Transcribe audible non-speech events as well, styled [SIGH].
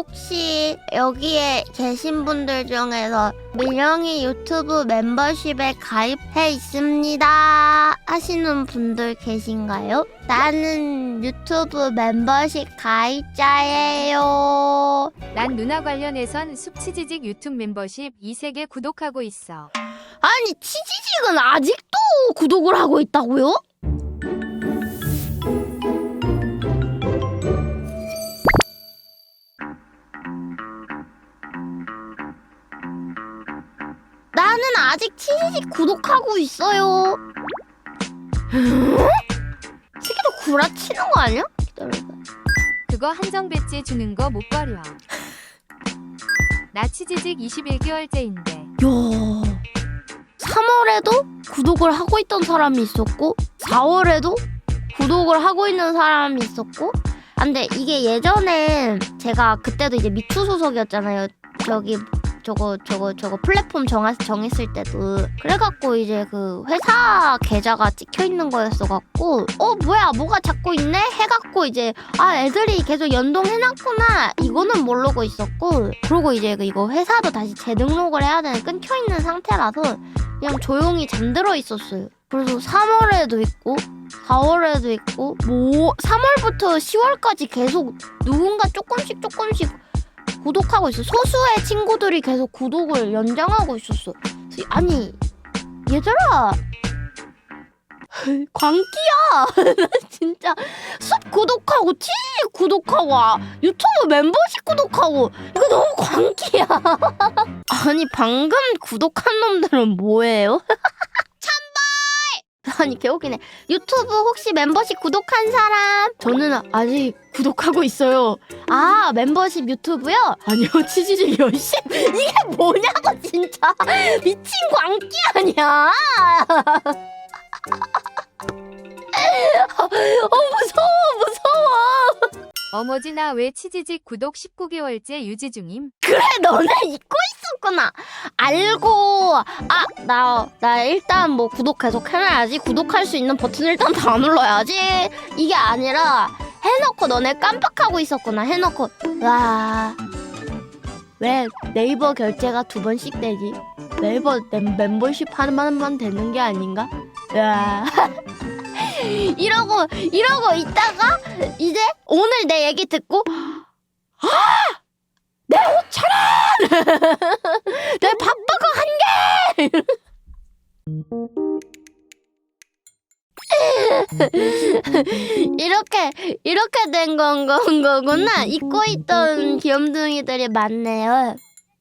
혹시 여기에 계신 분들 중에서 민영이 유튜브 멤버십에 가입해 있습니다 하시는 분들 계신가요? 나는 유튜브 멤버십 가입자예요. 난 누나 관련해선 숲치지직 유튜브 멤버십 2세개 구독하고 있어. 아니 치지직은 아직도 구독을 하고 있다고요? 나는 아직 치지직 구독하고 있어요. 치기도 구라치는 거 아니야? 기다려봐. 그거 한정 배지 주는 거 못 버려. 나 치지직 21개월째인데 야. 3월에도 구독을 하고 있던 사람이 있었고 4월에도 구독을 하고 있는 사람이 있었고 아, 근데 이게 예전에 제가 그때도 이제 미투 소속이었잖아요. 저기 저거 저거 저거 플랫폼 정하, 정했을 때도 그래갖고 이제 그 회사 계좌가 찍혀 있는 거였어 갖고 어 뭐야 뭐가 자꾸 있네 해갖고 이제 아 애들이 계속 연동해놨구나 이거는 모르고 있었고 그리고 이제 그 이거 회사도 다시 재등록을 해야 되는 끊겨 있는 상태라서 그냥 조용히 잠들어 있었어요. 그래서 3월에도 있고 4월에도 있고 뭐 3월부터 10월까지 계속 누군가 조금씩 조금씩 구독하고 있어. 소수의 친구들이 계속 구독을 연장하고 있었어. 아니 얘들아 [LAUGHS] 광기야 [LAUGHS] 나 진짜 숲 구독하고 치 구독하고 아, 유튜브 멤버십 구독하고 이거 너무 광기야 [LAUGHS] 아니 방금 구독한 놈들은 뭐예요? 아니 개웃기네. 유튜브 혹시 멤버십 구독한 사람? 저는 아직 구독하고 있어요. 아 멤버십 유튜브요? 아니요 [LAUGHS] 치즈직 열심? 이게 뭐냐고 진짜. 미친 광기 아니야. [LAUGHS] 어 무서워 어머지 나 왜 치지직 구독 19개월째 유지 중임? 그래 너네 잊고 있었구나. 알고. 아 나 나 일단 뭐 구독 계속 해놔야지. 구독할 수 있는 버튼 일단 다 눌러야지. 이게 아니라 해놓고 너네 깜빡하고 있었구나. 해놓고. 와. 왜 네이버 결제가 두 번씩 되지? 네이버 멤- 멤버십 하나만 되는 게 아닌가? 와 [LAUGHS] 이러고 이러고 있다가 이제 오늘 내 얘기 듣고 [GASPS] 내 5천 원! [LAUGHS] 내 밥버거 한 개! [LAUGHS] 이렇게 이렇게 된건건 거구나 잊고 있던 귀염둥이들이 많네요.